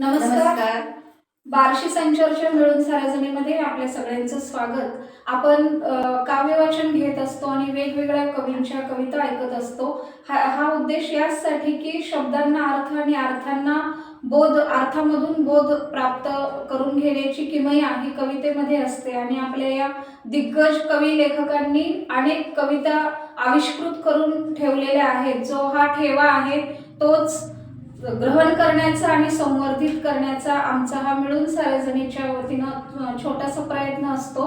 नमस्कार. बार्शी संचर्चन मिळून सार्वजनीमध्ये आपल्या सगळ्यांचं स्वागत. आपण काव्यवाचन घेत असतो आणि वेगवेगळ्या कवींच्या कविता ऐकत असतो. हा हा उद्देश याचसाठी की शब्दांना अर्थ आणि अर्थांना बोध अर्थामधून बोध प्राप्त करून घेण्याची किमया ही कवितेमध्ये असते. आणि आपल्या या दिग्गज कवी लेखकांनी अनेक कविता आविष्कृत करून ठेवलेल्या आहेत. जो हा ठेवा आहे तोच ग्रहण करण्याचा आणि संवर्धित करण्याचा आमचा हा मिळून सार्वजनिकच्या वतीनं छोटासा प्रयत्न असतो.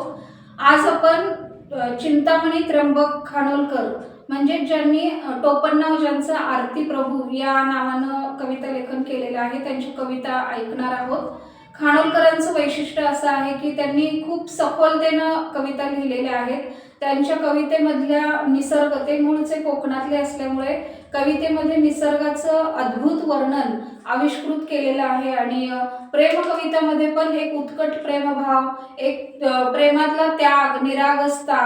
आज आपण चिंतामणी त्र्यंबक खानोलकर म्हणजे ज्यांनी टोपणनाव ज्यांचं आरती प्रभू या नावानं कविता लेखन केलेलं आहे त्यांची कविता ऐकणार आहोत. खानोलकरांचं वैशिष्ट्य असं आहे की त्यांनी खूप सखोलतेनं कविता लिहिलेल्या आहेत. त्यांच्या कवितेमधल्या निसर्ग ते मूळचे कोकणातले असल्यामुळे कवितेमध्ये निसर्गाचं अद्भुत वर्णन आविष्कृत केलेलं आहे आणि प्रेम कवितामध्ये पण एक उत्कट प्रेमभाव एक प्रेमातला त्याग निरागसता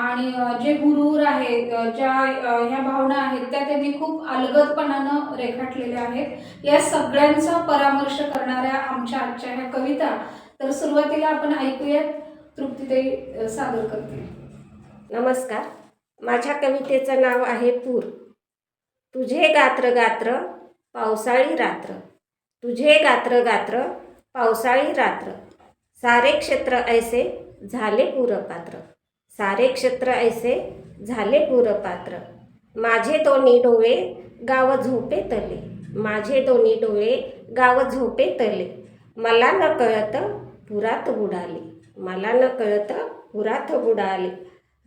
आणि जे गुरूर आहे ज्या ह्या भावना आहेत त्या त्यांनी खूप अलगदपणानं रेखाटलेल्या आहेत. या सगळ्यांचा परामर्श करणाऱ्या आमच्या आजच्या ह्या कविता. तर सुरुवातीला आपण ऐकूयात. तृप्तीताई सादर करते नमस्कार. माझ्या कवितेचं नाव आहे पूर. तुझे गात्र गात्र पावसाळी रात्र. तुझे गात्र गात्र पावसाळी रात्र. सारे क्षेत्र ऐसे झाले पूरपात्र. सारे क्षेत्र ऐसे झाले पूरपात्र. माझे दोन्ही डोळे गाव झोपे तले. माझे दोन्ही डोळे गाव झोपे तले. मला न कळत पुरात बुडाले. मला न कळत पुरात बुडाले.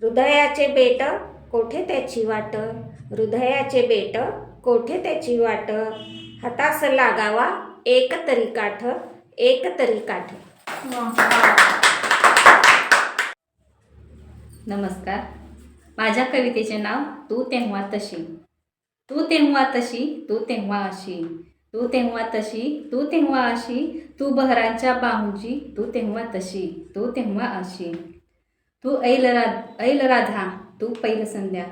हृदयाचे बेट कोठे त्याची वाट? हृदयाचे बेट कोठे त्याची वाट? हातास लागावा एक तरी काठ एक तरी काठ. नमस्कार. माझ्या कवितेचे नाव तू तेव्हा तशी. तू तेव्हा तशी तू तेव्हा अशी. तू तेव्हा तशी तू तेव्हा अशी. तू बहरांच्या बाहूची तू तेव्हा तशी तू तेव्हा अशी. तू ऐल रा ऐल राधा तू पैल संध्या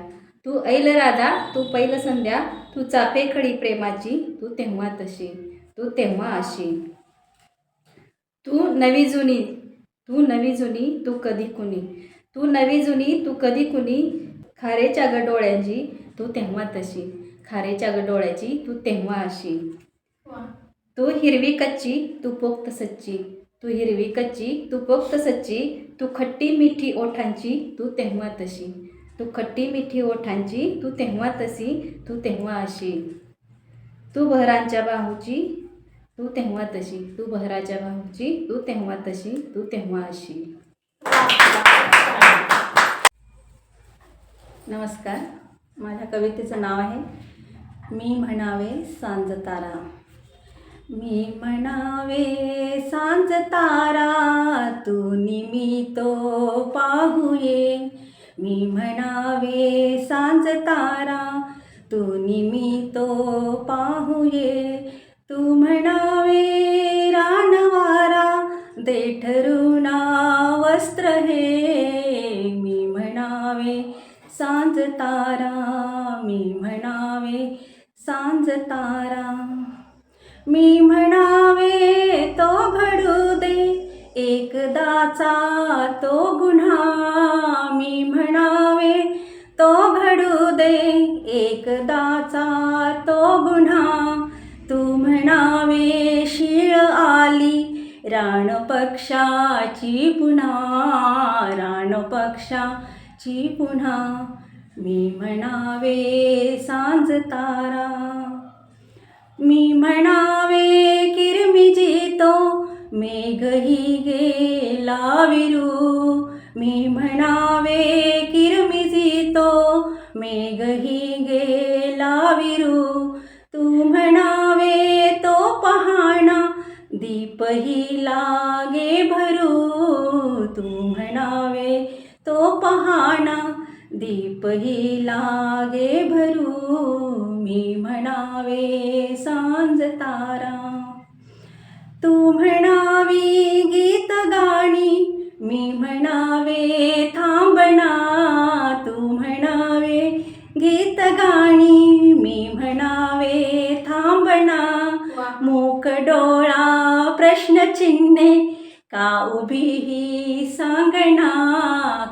तू ऐल राधा तू पैल संध्या तू चाफेखडी प्रेमाची तू तेव्हा तशी तू तेव्हा अशी. तू नवी जुनी तू नवी जुनी तू कधी कुणी. तू नवी जुनी तू कधी कुणी. खारेच्या ग डोळ्यांची तू तेव्हा तशी. खारेच्या ग डोळ्याची तू तेव्हा अशी. तू हिरवी कच्ची तू पोक्त सच्ची. तू हिरवी कच्ची तू पोक्त सच्ची. तू खट्टी मिठी ओठांची तू तेव्हा तशी. तू खट्टी मिठी ओठांची तू तेव्हा तशी तू तेव्हा अशी. तू बहरांच्या बाहूची तू तेव्हा तशी. तू बहराच्या बाहूची तू तेव्हा तशी तू तेव्हा अशी. नमस्कार. माझ्या कवितेचं नाव आहे मी म्हणावे सांज तारा. मी म्हणावे सांज तारा तू निमितो पाहुये. मी म्हणावे सांज तारा तू निमितो पाहुये. तू म्हणावे रानवारा देठरुणा वस्त्र हे. मी म्हणावे सांज तारा मी म्हणावे सांज तारा. मी म्हणावे तो घडू दे एकदाचा तो गुन्हा. घडू एकदाचा तो गुन्हा. तू म्हणावे शिळ आली. रान पक्षाची पुन्हा रान पक्षाची पुन्हा. मी म्हणावे सांज तारा. मी म्हणावे किरमिजी तो मेघही गेला विरू. मी म्हणावे मेघही गेला विरू. तू म्हणावे तो पहाणा दीपही लागे भरू. तू म्हणावे तो पहाणा दीपही लागे भरू. मी म्हणावे सांज तारा. तू म्हणावी गीत गाणी मी म्हणा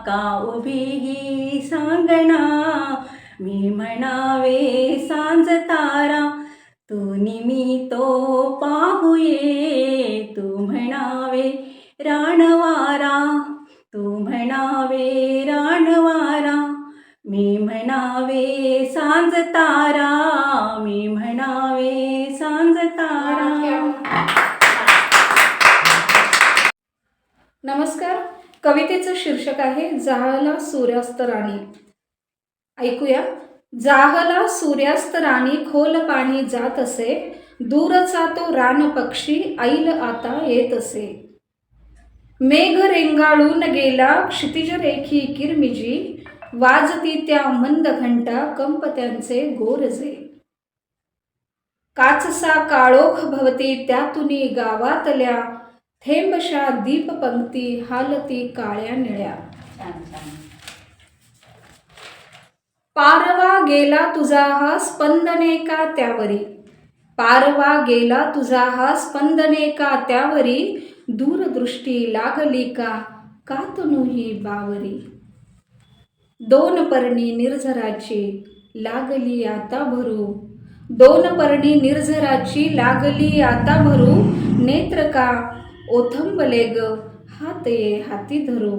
का उभीही सांगणा मी म्हणावे सांज तारा तू निमी तो पाहुये. तू म्हणावे राणवारा तू म्हणावे राणवारा. मी म्हणावे सांज तारा मी म्हणावे सांज तारा. नमस्कार. कवितेचं शीर्षक आहे जाहला सूर्यास्त राणी. ऐकूया. जाहला सूर्यास्त राणी खोल पाणी जात असे दूरचा तो रान पक्षी ऐल आता येत असे. मेघ रेंगाळून गेला क्षितिज रेखी किरमिजी वाजती त्या मंद घंटा कंप त्यांचे गोरजे. काचसा काळोख भवती त्यातुनी गावातल्या थेंबशा दीप पंक्ती हालती काळ्या निळ्या. पारवा गेला तुझा हा स्पंदने का त्यावरी? पारवा गेला तुझा हा स्पंदने का त्यावरी? दूरदृष्टी लागली का? कातनुही बावरी. दोन पर्णी निर्झराची लागली आता भरू. दोन पर्णी निर्झराची लागली आता भरू. नेत्र का ओथंबले ग. हात ये हाती धरू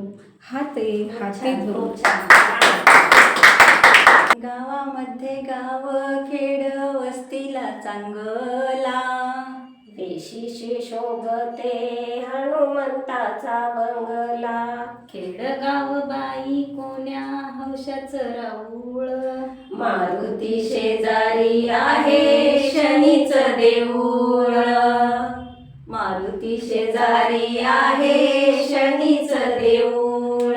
हात ये हाती धरू. गावामध्ये गाव खेड वस्तीला चांगला. वेशीशी शोभते हनुमंताचा बंगला. खेडगाव बाई कोण्या हौशाचं राऊळ. मारुती शेजारी आहे शनीच देऊळ. शेजारी आहे शनीच देऊळ.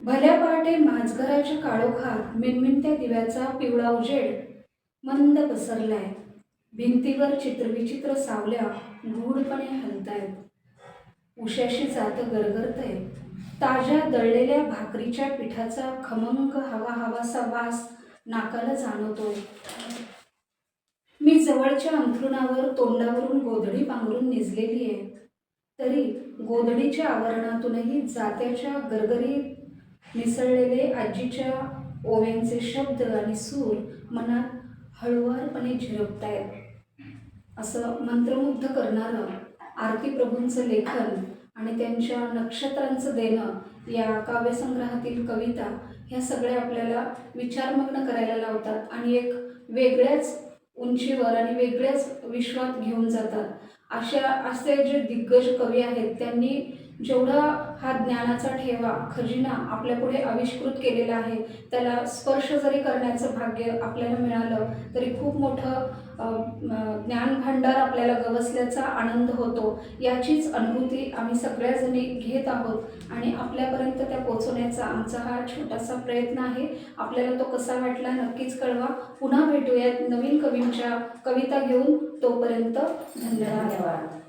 भल्या पहाटे माझघराच्या काळोखात मिनमिनत्या दिव्याचा पिवळा उजेड मंद पसरलाय. भिंतीवर चित्रविचित्र सावल्या गूढपणे हलतायत. उशाशी जात गरगरतय. ताज्या दळलेल्या भाकरीच्या पिठाचा खमंग हवा हवासा वास नाकाला जाणवतो मी जवळच्या अंथरुणावर तोंडावरून गोधडी पांघरून निजलेली आहे. तरी गोधडीच्या आवरणातूनही जात्याच्या गरगरीत मिसळलेले आजीच्या ओव्यांचे शब्द आणि सूर मनात हळुवारपणे झिरपतायत. असं मंत्रमुग्ध करणारं आरती प्रभूंचं लेखन आणि त्यांच्या नक्षत्रांचं देणं या काव्यसंग्रहातील कविता ह्या सगळ्या आपल्याला विचारमग्न करायला लावतात आणि एक वेगळ्याच उंचीवर आणि वेगळ्याच विश्वात घेऊन जातात. अशा असे जे दिग्गज कवी आहेत त्यांनी जेवढा हा ज्ञानाचा ठेवा खजिना आपल्यापुढे आविष्कृत केलेला आहे त्याला स्पर्श जरी करण्याचं भाग्य आपल्याला मिळालं तरी खूप मोठं ज्ञानभांडार आपल्याला गवसल्याचा आनंद होतो याचीच अनुभूती आम्ही सगळ्याजणी घेत आहोत. आणि आपल्यापर्यंत त्या पोचवण्याचा आमचा हा छोटासा प्रयत्न आहे. आपल्याला तो कसा वाटला नक्कीच कळवा. पुन्हा भेटूयात नवीन कवींच्या कविता घेऊन. तोपर्यंत धन्यवाद.